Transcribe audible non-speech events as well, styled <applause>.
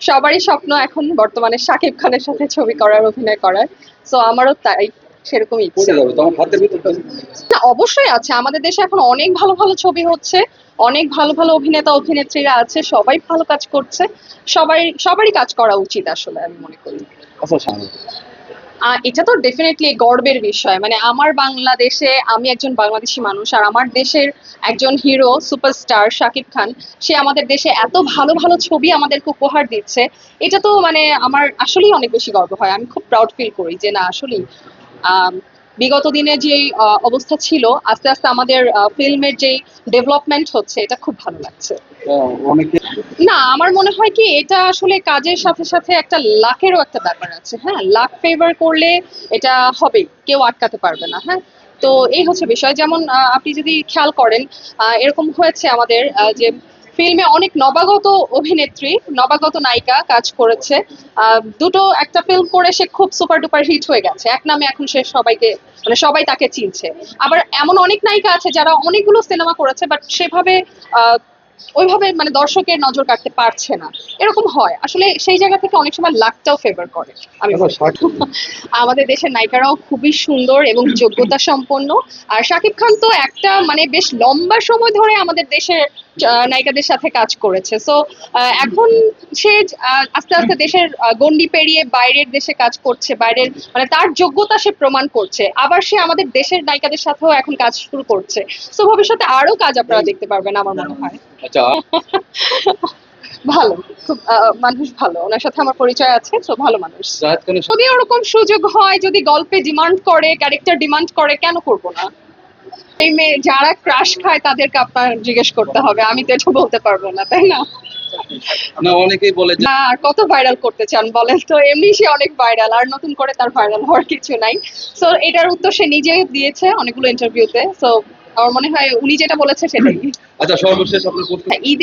সবারই স্বপ্ন এখন বর্তমানে শাকিব খানের সাথে ছবি করার অভিনয় করার। সো আমারও তাই সেরকমই ইচ্ছে। না, অবশ্যই আছে। আমাদের দেশে এখন অনেক ভালো ভালো ছবি হচ্ছে অনেক ভালো ভালো অভিনেতা অভিনেত্রীরা আছে সবাই ভালো কাজ করছে। সবাই সবারই কাজ করা উচিত আসলে আমি মনে করি। এটা তো ডেফিনেটলি গর্বের বিষয়। মানে আমার বাংলাদেশে আমি একজন বাংলাদেশি মানুষ, আর আমার দেশের একজন হিরো সুপারস্টার শাকিব খান, সে আমাদের দেশে এত ভালো ভালো ছবি আমাদেরকে উপহার দিচ্ছে। এটা তো মানে আমার আসলেই অনেক বেশি গর্ব হয়। আমি খুব প্রাউড ফিল করি যে না, আসলেই বিগত দিনে যে অবস্থা ছিল, আস্তে আস্তে আমাদের ফিল্মের যে ডেভেলপমেন্ট হচ্ছে, এটা খুব ভালো লাগছে। না, আমার মনে হয় কি, এটা আসলে কাজের সাথে সাথে একটা লাকেরও একটা ব্যাপার আছে হ্যাঁ? লাক ফেভার করলে এটা হবে, কেউ আটকাতে পারবে না হ্যাঁ? তো এই হচ্ছে বিষয়, যেমন আপনি যদি খেয়াল করেন এরকম হয়েছে আমাদের যে ফিল্মে অনেক নবাগত অভিনেত্রী, নবাগত নায়িকা কাজ করেছে দুটো একটা ফিল্ম করে সে খুব সুপার ডুপার হিট হয়ে গেছে, এক নামে এখন সে সবাইকে মানে সবাই তাকে চিনছে। আবার এমন অনেক নায়িকা আছে যারা অনেকগুলো সিনেমা করেছে বাট সেভাবে ওইভাবে মানে দর্শকের নজর কাটতে পারছে না। এরকম হয়। আসলে সেই জায়গা থেকে অনেক সময় লাকটাও ফেভার করে আমি আচ্ছা আমাদের দেশের নায়িকারাও খুবই সুন্দর এবং <coughs> যোগ্যতা সম্পন্ন আর শাকিব খান তো একটা মানে বেশ লম্বা সময় ধরে আমাদের দেশের নায়িকাদের সাথে কাজ করেছে। সো এখন সে আস্তে আস্তে দেশের গণ্ডি পেরিয়ে বাইরের দেশে কাজ করছে বাইরের মানে তার যোগ্যতা সে প্রমাণ করছে। আবার সে আমাদের দেশের নায়িকাদের সাথেও এখন কাজ শুরু করছে। সো ভবিষ্যতে আরও কাজ আপনারা দেখতে পারবেন আমার মনে হয়। আচ্ছা। <laughs> ভালো খুব মানুষ ভালো। ওনার সাথে আমার পরিচয় আছে তো ভালো মানুষ। যদি ওরকম সুযোগ হয় যদি গল্পে ডিমান্ড করে ক্যারেক্টার ডিমান্ড করে কেন করব না? এই মেয়ে যারা ক্রাশ খায় তাদেরকে আপনার জিজ্ঞেস করতে হবে। আমি তো এটা বলতে পারব না তাই না? না অনেকেই বলে যে না কত ভাইরাল করতে চান বলেন তো? এমনি সে অনেক ভাইরাল আর নতুন করে তার ভাইরাল হওয়ার কিছু নাই। সো এটার উত্তর সে নিজে দিয়েছে অনেকগুলো ইন্টারভিউতে সো আমার মনে হয় উনি যেটা বলেছে সেটাই। আচ্ছা সর্বশেষ আপনার হ্যাঁ, ঈদে